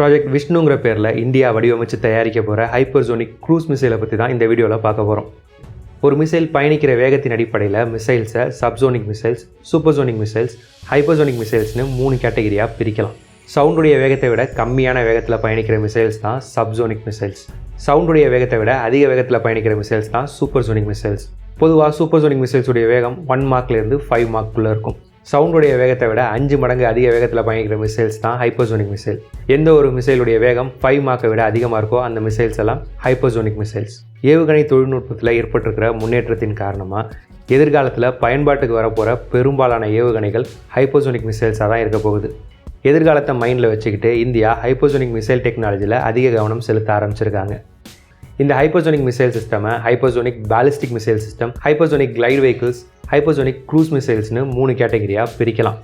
Project விஷ்ணுங்கிற பேரில் India வடிவமைச்சு தயாரிக்க போகிற ஹைப்பர்சோனிக் க்ரூஸ் மிசைலை பற்றி தான் இந்த வீடியோவில் பார்க்க போகிறோம் ஒரு மிசைல் பயணிக்கிற வேகத்தின் அடிப்படையில் மிசைல்ஸை subsonic missiles supersonic missiles hypersonic மிசைல்ஸ்னு மூணு கேட்டகரியாக பிரிக்கலாம். சவுண்டுடைய வேகத்தை விட கம்மியான வேகத்தில் பயணிக்கிற மிசைல்ஸ் தான் சப்சோனிக் மிசைல்ஸ் சவுண்டுடைய வேகத்தை விட அதிக வேகத்தில் பயணிக்கிற மிசைல்ஸ் தான் சூப்பர்சோனிக் மிசைல்ஸ் பொதுவாக சூப்பர்சோனிக் மிசைல்ஸுடைய வேகம் ஒன் மார்க்லேருந்து ஃபைவ் மார்க்குள்ளே இருக்கும். சவுண்டுடைய வேகத்தை விட அஞ்சு மடங்கு அதிக வேகத்தில் பயணிக்கிற மிசைல்ஸ் தான் ஹைப்போசோனிக் மிசைல் எந்த ஒரு மிசைலுடைய வேகம் ஃபைவ் மார்க்கை விட அதிகமாக இருக்கோ அந்த மிசைல்ஸ் எல்லாம் ஹைப்போசோனிக் மிசைல்ஸ் ஏவுகணை தொழில்நுட்பத்தில் ஏற்பட்டிருக்கிற முன்னேற்றத்தின் காரணமாக எதிர்காலத்தில் பயன்பாட்டுக்கு வரப்போகிற பெரும்பாலான ஏவுகணைகள் ஹைப்போசோனிக் மிசைல்ஸாக தான் இருக்க போகுது. எதிர்காலத்தை மைண்டில் வச்சுக்கிட்டு இந்தியா ஹைப்போசோனிக் மிசைல் டெக்னாலஜியில் அதிக கவனம் செலுத்த ஆரம்பிச்சிருக்காங்க. இந்த ஹைப்பர்சோனிக் மிசைல் சிஸ்டமை hypersonic ballistic missile system hypersonic glide vehicles hypersonic cruise மிசைல்ஸ்னு மூணு கேட்டகரியாக பிரிக்கலாம்.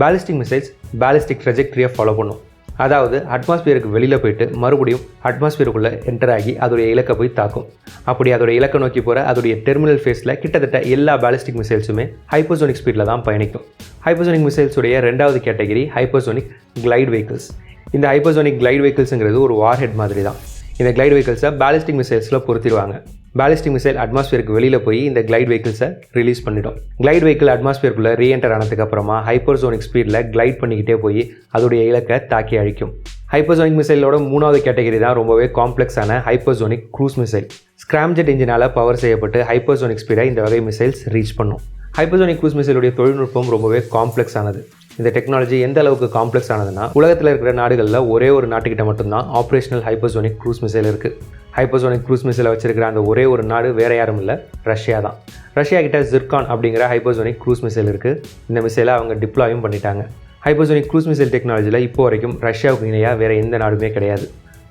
பேலிஸ்டிக் மிசைல்ஸ் பேலிஸ்டிக் ட்ரெஜெக்டரியை ஃபாலோ பண்ணும். அதாவது அட்மாஸ்பியருக்கு வெளியில் போயிட்டு மறுபடியும் அட்மாஸ்பியருக்குள்ளே என்டர் ஆகி அதோடைய இலக்கை போய் தாக்கும். அப்படி அதோடைய இலக்கை நோக்கி போகிற அதோடைய டெர்மினல் ஃபேஸில் கிட்டத்தட்ட எல்லா பேலிஸ்டிக் மிசைல்ஸுமே ஹைப்பர்சோனிக் ஸ்பீடில் தான் பயணிக்கும். ஹைப்பர்சோனிக் மிசைல்ஸுடைய ரெண்டாவது கேட்டகரி ஹைப்பர்சோனிக் கிளைட் வெஹிக்கிள்ஸ் இந்த ஹைப்பர்சோனிக் கிளைட் வெஹிக்கிள்ஸுங்கிறது ஒரு வார் ஹெட் மாதிரி தான். இந்த கிளைட் வெஹிக்கிள்ஸை பேலிஸ்டிக் மிசைல்ஸில் பொருத்திடுவாங்க. பேலிஸ்டிக் மிசைல் அட்மாஸ்பியருக்கு வெளியில் போய் இந்த கிளைட் வெஹிக்கிள்ஸை ரிலீஸ் பண்ணிடும். கிளைட் வெஹிக்கிள் அட்மாஸ்பியருக்குள்ளே ரீஎன்டர் ஆனதுக்கப்புறமா ஹைப்பர்சோனிக் ஸ்பீடில் கிளைட் பண்ணிக்கிட்டே போய் அதோடைய இலக்கை தாக்கி அழிக்கும். ஹைப்பர்சோனிக் மிசைலோட மூணாவது கேட்டகரி தான் ரொம்பவே காம்ப்ளெக்ஸான ஹைப்பர்சோனிக் க்ரூஸ் மிசைல் ஸ்கிராம்ஜெட் இன்ஜினால் பவர் செய்யப்பட்டு ஹைப்பர்சோனிக் ஸ்பீடை இந்த வகை மிசைல்ஸ் ரீச் பண்ணும். ஹைப்பர்சோனிக் க்ரூஸ் மிசைலுடைய தொழில்நுட்பம் ரொம்பவே காம்ப்ளெக்ஸானது இந்த டெக்னாலஜி எந்த அளவுக்கு காம்ப்ளெக்ஸ் ஆனதுன்னா உலகத்தில் இருக்கிற நாடுகளில் ஒரே ஒரு நாட்டுக்கிட்ட மட்டும்தான் ஆப்ரேஷனல் ஹைப்பர்சோனிக் க்ரூஸ் மிசைல் இருக்குது ஹைப்பர்சோனிக் க்ரூஸ் மிசைலை வச்சிருக்கிற அந்த ஒரே ஒரு நாடு வேற யாரும் இல்லை ரஷ்யா தான். ரஷ்யா கிட்ட ஜிர்கான் அப்படிங்கிற ஹைப்பர்சோனிக் க்ரூஸ் மிசைல் இருக்குது இந்த மிசைலை அவங்க டிப்ளாயும் பண்ணிட்டாங்க. ஹைப்பர்சோனிக் க்ரூஸ் மிசைல் டெக்னாலஜியில் இப்போ வரைக்கும் ரஷ்யாவுக்கு இணையாக வேறு எந்த நாடுமே கிடையாது.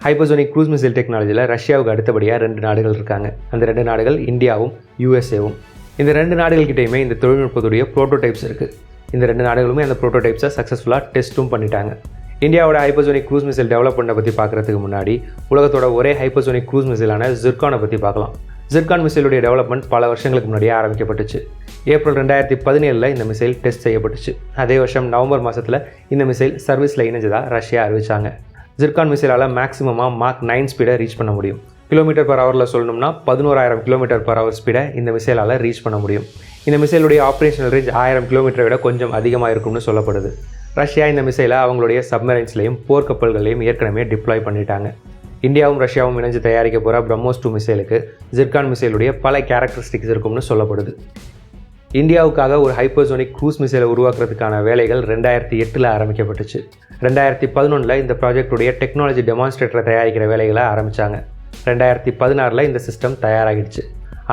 ஹைப்பர்சோனிக் க்ரூஸ் மிசைல் டெக்னாலஜியில் ரஷ்யாவுக்கு அடுத்தபடியாக ரெண்டு நாடுகள் இருக்காங்க. அந்த ரெண்டு நாடுகள் இந்தியாவும் யூஎஸ்ஏவும் இந்த ரெண்டு நாடுகள்கிட்டையுமே இந்த தொழில்நுட்பத்துடைய ப்ரோட்டோடைப்ஸ் இருக்குது இந்த ரெண்டு நாடுகளுமே அந்த ப்ரோட்டோடைப்ஸை சக்ஸஸ்ஃபுல்லாக டெஸ்ட்டும் பண்ணிட்டாங்க. இந்தியாவோட ஹைப்பர்சோனிக் க்ரூஸ் மிசைல் டெவலப் பண்ண பற்றி பார்க்குறதுக்கு முன்னாடி உலகத்தோட ஒரே ஹைப்பர்சோனிக் க்ரூஸ் மிசைலான ஜிர்கானை பற்றி பார்க்கலாம் ஜிர்கான் மிசைலுடைய டெவலப்மெண்ட் பல வருஷங்களுக்கு முன்னாடியே ஆரம்பிக்கப்பட்டுச்சு. ஏப்ரல் ரெண்டாயிரத்தி பதினேழில் இந்த மிசைல் டெஸ்ட் செய்யப்பட்டுச்சு. அதே வருஷம் நவம்பர் மாதத்தில் இந்த மிசைல் சர்வீஸில் இணைஞ்சதாக ரஷ்யா அறிவிச்சாங்க. ஜிர்கான் மிசைலால் மேக்ஸிமமாக மார்க் நைன் ஸ்பீடை ரீச் பண்ண முடியும். கிலோமீட்டர் பர் ஹவரில் சொல்லணும்னா பதினோராயிரம் கிலோமீட்டர் பர் ஹவர் ஸ்பீடை இந்த மிசைலால் ரீச் பண்ண முடியும். இந்த மிசைலுடைய ஆப்ரேஷனல் ரேஞ்ச் ஆயிரம் கிலோமீட்டரை விட கொஞ்சம் அதிகமாக இருக்கும்னு சொல்லப்படுது. ரஷ்யா இந்த மிசைலை அவங்களுடைய சப்மரைன்ஸ்லையும் போர்க்கப்பல்களையும் ஏற்கனவே டிப்ளாய் பண்ணிட்டாங்க. இந்தியாவும் ரஷ்யாவும் இணைஞ்சு தயாரிக்க போகிற பிரம்மோஸ் டூ மிசைலுக்கு ஜிர்கான் மிசைலுடைய பல கேரக்டரிஸ்டிக்ஸ் இருக்கும்னு சொல்லப்படுது. இந்தியாவுக்காக ஒரு ஹைப்பர்சோனிக் க்ரூஸ் மிசைலை உருவாக்குறதுக்கான வேலைகள் ரெண்டாயிரத்தி எட்டில் ஆரம்பிக்கப்பட்டுச்சு. ரெண்டாயிரத்தி பதினொன்றில் இந்த ப்ராஜெக்டுடைய டெக்னாலஜி டெமான்ஸ்ட்ரேட்டரை தயாரிக்கிற வேலைகளை ஆரம்பித்தாங்க ரெண்டாயிரத்தி பதினாறில் இந்த சிஸ்டம் தயாராகிடுச்சு.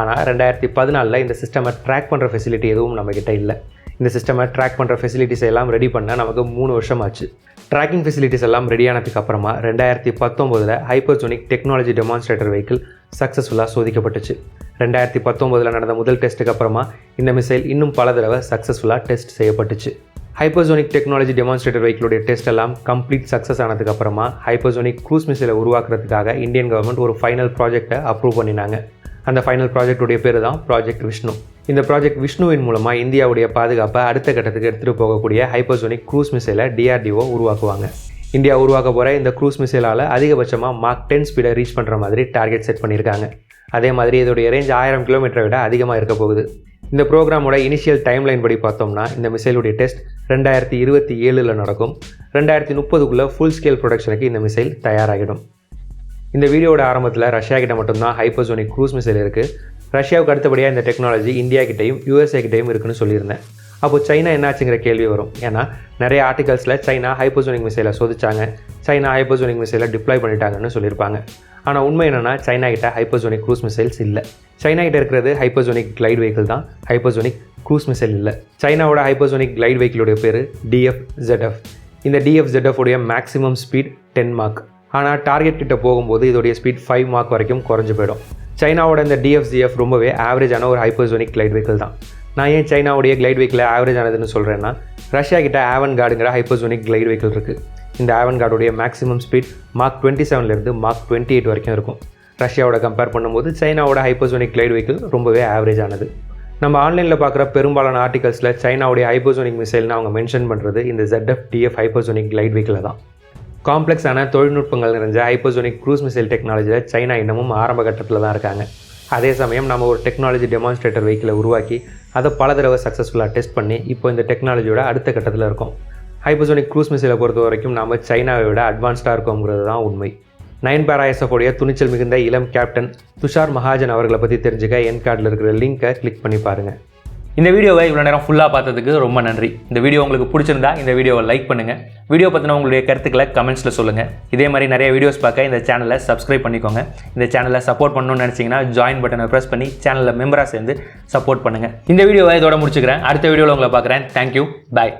ஆனால் ரெண்டாயிரத்தி பதினாலில் இந்த சிஸ்டமை ட்ராக் பண்ணுற ஃபெசிலிட்டி எதுவும் நம்மக்கிட்ட இல்லை. இந்த சிஸ்டமை ட்ராக் பண்ணுற ஃபெசிலிட்டிஸ் எல்லாம் ரெடி பண்ண நமக்கு மூணு வருஷம் ஆச்சு ட்ராக்கிங் ஃபெசிலிட்டிஸ் எல்லாம் ரெடியானதுக்கு அப்புறமா ரெண்டாயிரத்தி பத்தொம்போதில் ஹைப்பர்சோனிக் டெக்னாலஜி டெமான்ஸ்ட்ரேட்டர் வெஹிக்கிள் சக்ஸஸ்ஃபுல்லாக சோதிக்கப்பட்டுச்சு. ரெண்டாயிரத்தி பத்தொம்போதில் நடந்த முதல் டெஸ்ட்டுக்கு அப்புறமா இந்த மிசைல் இன்னும் பல தடவை சக்ஸஸ்ஃபுல்லாக டெஸ்ட் செய்யப்பட்டுச்சு. ஹைப்பர்சோனிக் டெக்னாலஜி டெமான்ஸ்ட்ரேட்டர் வெஹிக்கிளுடைய டெஸ்ட் எல்லாம் கம்ப்ளீட் சக்ஸஸ் ஆனதுக்கு அப்புறமா ஹைப்பர்சோனிக் க்ரூஸ் மிசைலை உருவாக்குறதுக்காக இந்தியன் கவர்மெண்ட் ஒரு ஃபைனல் ப்ராஜெக்டை அப்ரூவ் பண்ணினாங்க. அந்த ஃபைனல் ப்ராஜெக்டுடைய பேர் தான் ப்ராஜெக்ட் விஷ்ணு இந்த ப்ராஜெக்ட் விஷ்ணுவின் மூலமாக இந்தியாவுடைய பாதுகாப்பை அடுத்த கட்டத்துக்கு எடுத்துகிட்டு போகக்கூடிய ஹைப்பர்சோனிக் க்ரூஸ் மிசைலை டிஆர்டிஓ உருவாக்குவாங்க. இந்தியா உருவாக்க போகிற இந்த க்ரூஸ் மிசைலால் அதிகபட்சமாக மார்க் டென் ஸ்பீடை ரீச் பண்ணுற மாதிரி டார்கெட் செட் பண்ணியிருக்காங்க. அதே மாதிரி இதோடைய ரேஞ்ச் ஆயிரம் கிலோமீட்டரை விட அதிகமாக இருக்க போகுது. இந்த ப்ரோக்ராமோட இனிஷியல் டைம்லைன் படி பார்த்தோம்னா இந்த மிசைலுடைய டெஸ்ட் ரெண்டாயிரத்தி இருபத்தி ஏழில் நடக்கும். ரெண்டாயிரத்தி முப்பதுக்குள்ளே ஃபுல் ஸ்கேல் ப்ரொடக்ஷனுக்கு இந்த மிசைல் தயாராகிடும். இந்த வீடியோட ஆரம்பத்தில் ரஷ்யா கிட்ட மட்டும்தான் ஹைப்பர்சோனிக் க்ரூஸ் மிசைல் இருக்குது ரஷ்யாவுக்கு அடுத்தபடியாக இந்த டெக்னாலஜி இந்தியா கிட்டையும் யூஎஸ்ஏ கிட்டையும் இருக்குன்னு சொல்லியிருந்தேன். அப்போ சைனா என்னாச்சுங்கிற கேள்வி வரும். ஏன்னா நிறைய ஆர்டிகல்ஸில் சைனா ஹைப்பர்சோனிக் மிசைலை சோதிச்சாங்க. சைனா ஹைப்பர்சோனிக் மிசைலை டிப்ளாய் பண்ணிட்டாங்கன்னு சொல்லியிருப்பாங்க. ஆனால் உண்மை என்னென்னா சைனா கிட்ட ஹைப்பர்சோனிக் க்ரூஸ் மிசைல்ஸ் இல்லை. சைனா கிட்ட இருக்கிறது ஹைப்பர்சோனிக் கிளைட் வெஹிக்கிள் தான். ஹைப்பர்சோனிக் க்ரூஸ் மிசைல் இல்லை. சைனாவோட ஹைப்பர்சோனிக் கிளைட் வெஹிக்கிளுடைய பேர் டிஎஃப் ZF இந்த டிஎஃப் ZF உடைய மேக்ஸிமம் ஸ்பீட் டென் மார்க் ஆனால் டார்கெட் கிட்ட போகும்போது இதோடைய ஸ்பீட் ஃபைவ் மார்க் வரைக்கும் குறைஞ்சு போயிடும். சைனாவோட இந்த டிஎஃப்ஜிஎஃப் ரொம்பவே ஆவரேஜான ஒரு ஹைப்பர்சோனிக் கிளைட் வெஹிக்கிள் தான். நான் ஏன் சைனாவுடைய கிளைட் வெஹிக்கிள் ஆவரேஜ் ஆனதுன்னு சொல்கிறேன்னா ரஷ்யா கிட்ட ஆவன் கார்டுங்கிற ஹைப்பர்சோனிக் கிளைட் வெஹிக்கிள் இருக்குது இந்த ஆவன் கார்டுடைய மேக்ஸிமம் ஸ்பீட் மார்க் டுவெண்ட்டி செவன்லேருந்து மார்க் டுவெண்ட்டி எயிட் வரைக்கும் இருக்கும். ரஷ்யாவோட கம்பேர் பண்ணும்போது சைனாவோட ஹைப்பர்சோனிக் கிளைட் வெஹிக்கிள் ரொம்பவே ஆவரேஜ் ஆனது. நம்ம ஆன்லைனில் பார்க்குற பெரும்பாலான ஆர்டிகல்ஸில் சைனாவுடைய ஹைப்பர்சோனிக் மிசைல்னு அவங்க மென்ஷன் பண்ணுறது இந்த ZF DF hypersonic glide vehicle தான். காம்ப்ளெக்ஸான தொழில்நுட்பங்கள் நிறைஞ்ச ஹைப்பர்சோனிக் க்ரூஸ் மிசைல் டெக்னாலஜியில் சைனா இன்னமும் ஆரம்ப கட்டத்தில் தான் இருக்காங்க. அதே சமயம் நம்ம ஒரு டெக்னாலஜி டெமான்ஸ்ட்ரேட்டர் வெஹிக்கிளை உருவாக்கி அதை பல தடவை சக்ஸஸ்ஃபுல்லாக டெஸ்ட் பண்ணி இப்போ இந்த டெக்னாலஜியோட அடுத்த கட்டத்தில் இருக்கோம். ஹைப்பர்சோனிக் க்ரூஸ் மிசைலை பொறுத்த வரைக்கும் நாம் சைனாவை விட அட்வான்ஸ்டாக இருக்கோங்கிறது தான் உண்மை. நைன் பேராஎஸ்எஃப் துணிச்சல் மிகுந்த இளம் கேப்டன் துஷார் மகாஜன் அவர்களை பற்றி தெரிஞ்சுக்க என் கார்டில் இருக்கிற லிங்க்கை கிளிக் பண்ணி பாருங்கள் இந்த வீடியோவை இவ்வளோ நேரம் ஃபுல்லாக பார்த்ததுக்கு ரொம்ப நன்றி. இந்த வீடியோ உங்களுக்கு பிடிச்சிருந்தா இந்த வீடியோவை லைக் பண்ணுங்கள் வீடியோ பற்றின உங்களுடைய கருத்துக்களை கமெண்ட்ஸில் சொல்லுங்கள் இதே மாதிரி நிறைய வீடியோஸ் பார்க்க இந்த சேனலை சப்ஸ்கிரைப் பண்ணிக்கோங்க. இந்த சேனலை சப்போர்ட் பண்ணணும்னு நினச்சிங்கன்னா ஜாயின் பட்டனை ப்ரெஸ் பண்ணி சேனலில் மெம்பராக சேர்ந்து சப்போர்ட் பண்ணுங்கள் இந்த வீடியோவை இதோட முடிச்சுக்கிறேன். அடுத்த வீடியோவில் உங்களை பார்க்குறேன். Thank you bye